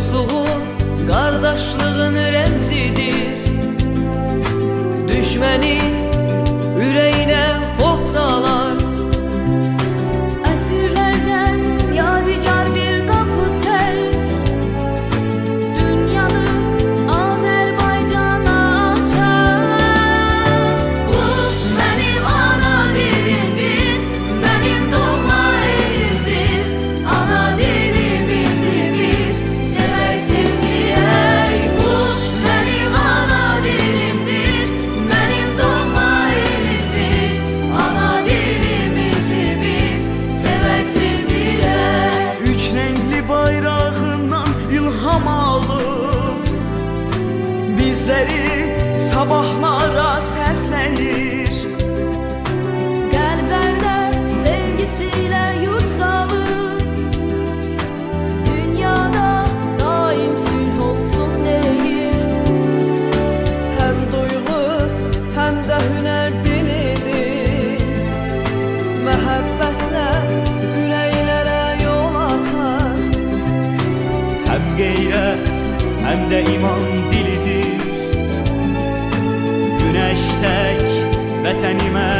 dostluğun, kardeşliğin remzidir. alıp Bizleri sabahlara seslenir Kalplerde sevgisiyle hem de iman dilidir. Güneş tek betenime